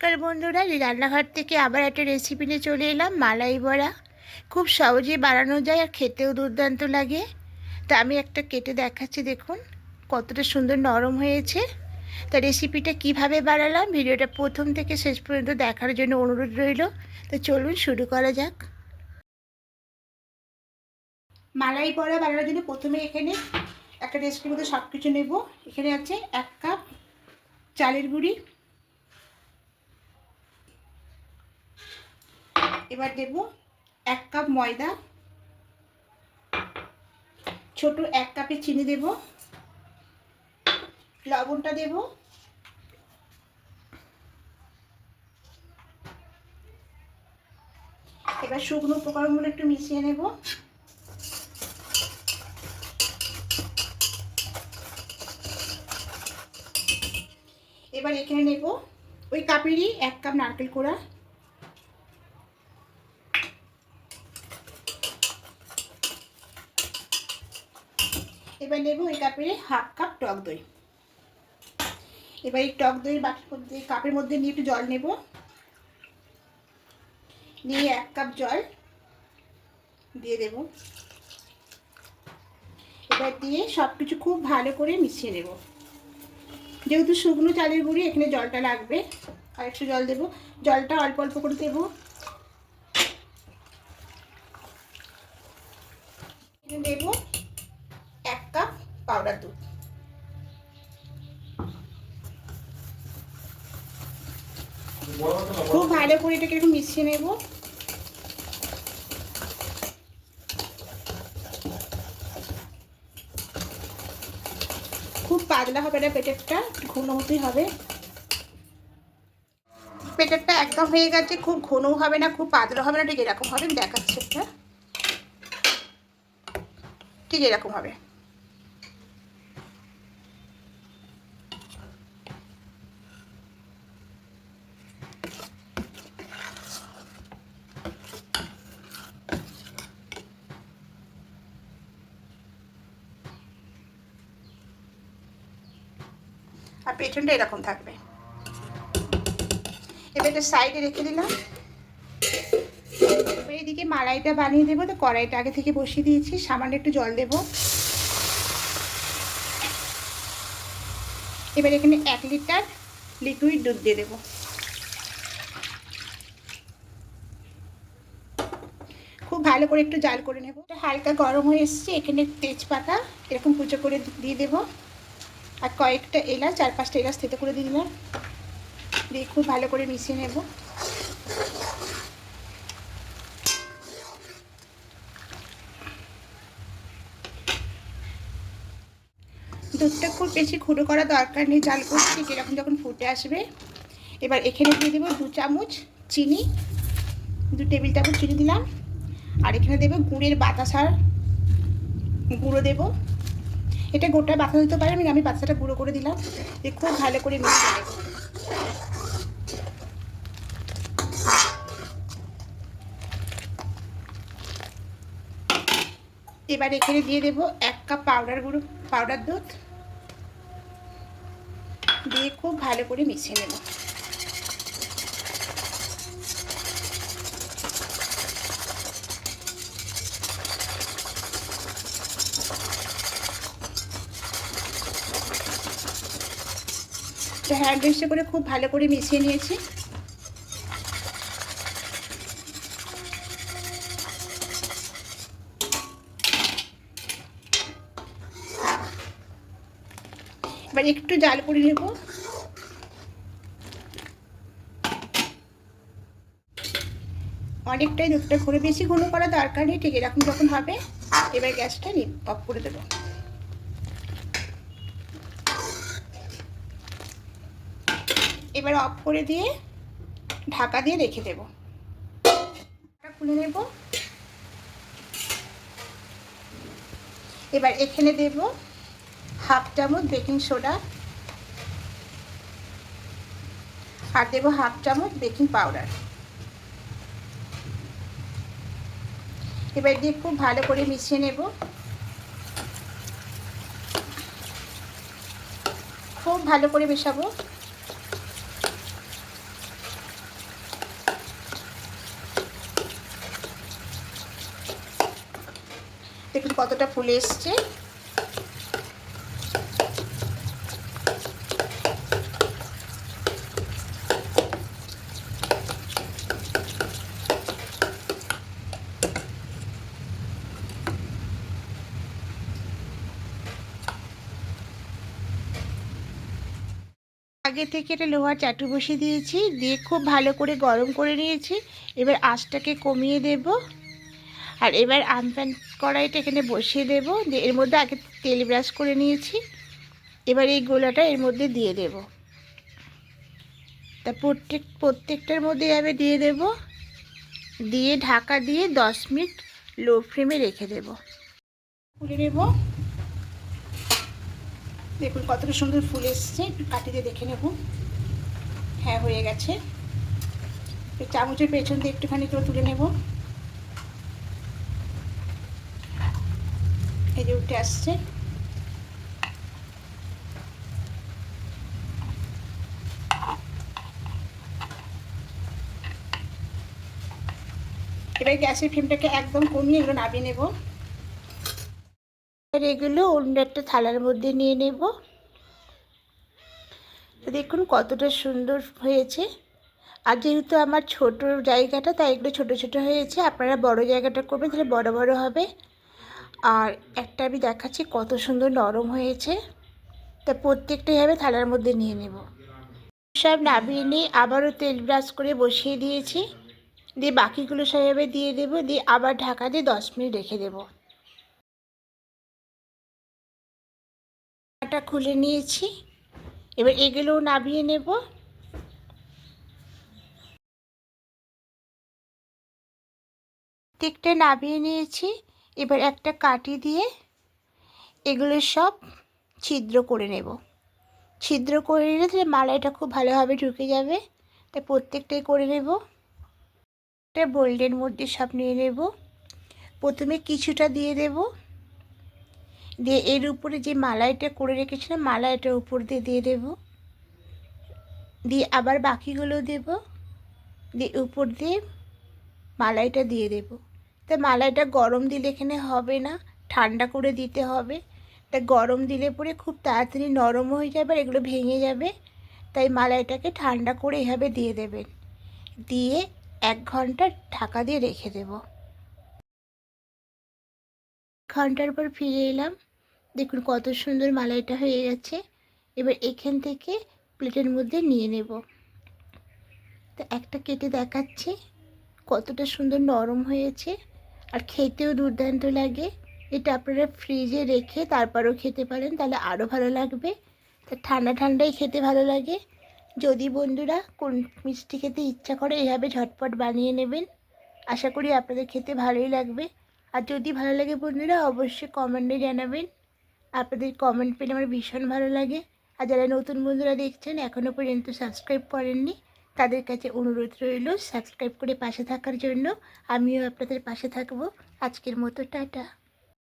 নমস্কার বন্ধুরা রান্নাঘর থেকে আবার একটা রেসিপি নিয়ে চলে এলাম, মালাই বড়া। খুব সহজেই বানানো যায় আর খেতেও দুর্দান্ত লাগে। তা আমি একটা কেটে দেখাচ্ছি, দেখুন, কতটা সুন্দর নরম হয়েছে। তা রেসিপিটা কীভাবে বানালাম, ভিডিওটা প্রথম থেকে শেষ পর্যন্ত দেখার জন্য অনুরোধ রইল। তো চলুন শুরু করা যাক। মালাই বড়া বানানোর জন্য প্রথমে এখানে একটা রেসিপির মধ্যে সব কিছু নেব। এখানে আছে এক কাপ চালের গুঁড়ি এবার দেব এক কাপ ময়দা। ছোট এক কাপে চিনি দেব। লবণটা দেব। এবার শুকনো উপকরণগুলো একটু মিশিয়ে নেব। এবার এখানে নেব ওই কাপেরই এক কাপ নারকেল কোড়া। এবার নেব ওই কাপের হাফ কাপ টক দই। এবার এই টক দই মধ্যে, কাপের মধ্যে নিয়ে একটু জল নেব। নিয়ে এক কাপ জল দিয়ে দেব। এবার দিয়ে সব কিছু খুব ভালো করে মিশিয়ে নেব। যেহেতু শুকনো চালের গুঁড়ি, এখানে জলটা লাগবে। আর একটু জল দেব। জলটা অল্প অল্প করে দেব। দেব কাপ পাউডার দুধ। খুব ভালো করে এটাকে একটু মিশিয়ে নেব। খুব পাতলা হবে না পেটেরটা, ঘন মতোই হবে। পেটেরটা একদম হয়ে গেছে, খুব ঘনও হবে না, খুব পাতলা হবে না, ঠিক এরকম হবে দেখাচ্ছি একটা। ঠিক এরকম হবে। আর পেছনটা এরকম থাকবে। এবার এটা সাইডে রেখে দিলাম। এবার এদিকে মালাইটা বানিয়ে দেবো। তো কড়াইটা আগে থেকে বসিয়ে দিয়েছি। সামান্য একটু জল দেব। এবার এখানে এক লিটার লিকুইড দুধ দিয়ে দেবো। খুব ভালো করে একটু জাল করে নেব। হালকা গরম হয়ে এসছে। এখানে তেজপাতা এরকম কুচো করে দিয়ে দেবো। আর কয়েকটা এলাচ চার পাঁচটা এলাচ থেতে করে দিয়ে দিলাম। দিয়ে খুব ভালো করে মিশিয়ে নেব। দুধটা খুব বেশি খুঁড়ো করা দরকার নেই, জাল করছি এরকম যখন ফুটে আসবে। এবার এখানে দিয়ে দেবো দু চামচ চিনি, দু টেবিল চামচ চিনি দিলাম। আর এখানে দেবো গুড়ের বাতাসার গুঁড়ো দেবো। এটা গোটা বাচ্চা দিতে পারে, আমি বাচ্চাটা গুঁড়ো করে দিলাম। দিয়ে খুব ভালো করে মিশে এবার এখানে দিয়ে দেব এক কাপ পাউডার গুঁড়ো পাউডার দুধ। দিয়ে খুব ভালো করে মিশিয়ে নেব। হ্যান্ড মিক্সে করে খুব ভালো করে মিশিয়ে নিয়েছি। এবার একটু জাল করে নেব। অনেকটাই দুধটা করে বেশি ঘন করা দরকার নেই, ঠিক এরকম যখন হবে, এবার গ্যাসটা অফ করে দেবো। এবার অফ করে দিয়ে ঢাকা দিয়ে রেখে দেব। খুলে নেব। এবার এখানে দেব হাফ চামচ বেকিং সোডা। আর দেব হাফ চামচ বেকিং পাউডার। এবার দিয়ে খুব ভালো করে মিশিয়ে নেব। খুব ভালো করে মেশাবো। কতটা ফুলে এসছে? আগে থেকে একটা লোহার চাটু বসিয়ে দিয়েছি, দিয়ে খুব ভালো করে গরম করে নিয়েছি। এবার আঁচটাকে কমিয়ে দেব। আর এবার আমপ্যান কড়াইটা এখানে বসিয়ে দেব। এর মধ্যে আগে তেল ব্রাশ করে নিয়েছি। এবার এই গোলাটা এর মধ্যে দিয়ে দেব। তা প্রত্যেক, প্রত্যেকটার মধ্যে আমি দিয়ে দেব। দিয়ে ঢাকা দিয়ে দশ মিনিট লো ফ্লেমে রেখে দেব। খুলে নেব। দেখুন কতটা সুন্দর ফুল এসছে। একটু কাটিতে দেখে নেব। হ্যাঁ হয়ে গেছে। চামচের পেছন দিয়ে একটুখানি করে তুলে নেব। উঠে আসছে। এবার গ্যাসের ফ্লেমটাকে একদম কমিয়ে এগুলো নামিয়ে নেব। এবার এগুলো অন্য একটা থালার মধ্যে নিয়ে নেব। তো দেখুন কতটা সুন্দর হয়েছে। আর যেহেতু আমার ছোট জায়গাটা, তাই এগুলো ছোট ছোট হয়েছে। আপনারা বড় জায়গাটা করবেন, তাহলে বড় বড় হবে। আর একটা আমি দেখাচ্ছি, কত সুন্দর নরম হয়েছে। তা প্রত্যেকটাই হবে থালার মধ্যে নিয়ে নেব। সব নামিয়ে নিয়ে আবারও তেল ব্রাশ করে বসিয়ে দিয়েছি। দিয়ে বাকিগুলো সব এভাবে দিয়ে দেবো, দিয়ে আবার ঢাকা দিয়ে দশ মিনিট রেখে দেবো। ঢাকাটা খুলে নিয়েছি। এবার এগুলোও নামিয়ে নেব। প্রত্যেকটা নামিয়ে নিয়েছি। এবার একটা কাটি দিয়ে এগুলো সব ছিদ্র করে নেব। ছিদ্র করে নিলে তাহলে মালাইটা খুব ভালোভাবে ঢুকে যাবে। তাই প্রত্যেকটাই করে নেব। একটা বোল্ডের মধ্যে সব নিয়ে নেব। প্রথমে কিছুটা দিয়ে দেব। দিয়ে এর উপরে যে মালাইটা করে রেখেছিলাম, মালাইটার উপর দিয়ে দিয়ে দেব। দিয়ে আবার বাকিগুলো দেব। দিয়ে উপর দিয়ে মালাইটা দিয়ে দেব। তা মালাইটা গরম দিলে এখানে হবে না, ঠান্ডা করে দিতে হবে। তা গরম দিলে পরে খুব তাড়াতাড়ি নরম হয়ে যাবে আর এগুলো ভেঙে যাবে। তাই মালাইটাকে ঠান্ডা করে এভাবে দিয়ে দেবেন। দিয়ে এক ঘণ্টা ঢাকা দিয়ে রেখে দেব। ঘণ্টার পর ফিরে এলাম। দেখুন কত সুন্দর মালাইটা হয়ে গেছে। এবার এখান থেকে প্লেটের মধ্যে নিয়ে নেব। তো একটা কেটে দেখাচ্ছি। কতটা সুন্দর নরম হয়েছে। আর খেতেও দুর্দান্ত লাগে। এটা আপনারা ফ্রিজে রেখে তারপরেও খেতে পারেন, তাহলে আরও ভালো লাগবে। তা ঠান্ডা ঠান্ডাই খেতে ভালো লাগে। যদি বন্ধুরা কোন মিষ্টি খেতে ইচ্ছা করে এভাবে ঝটপট বানিয়ে নেবেন। আশা করি আপনাদের খেতে ভালোই লাগবে। আর যদি ভালো লাগে বন্ধুরা, অবশ্যই কমেন্টে জানাবেন। আপনাদের কমেন্ট পেলে আমার ভীষণ ভালো লাগে। আর যারা নতুন বন্ধুরা দেখছেন এখনও পর্যন্ত সাবস্ক্রাইব করেননি তাদের কাছে অনুরোধ রইল সাবস্ক্রাইব করে পাশে থাকার জন্য। আমিও আপনাদের পাশে থাকব। আজকের মতো, টাটা।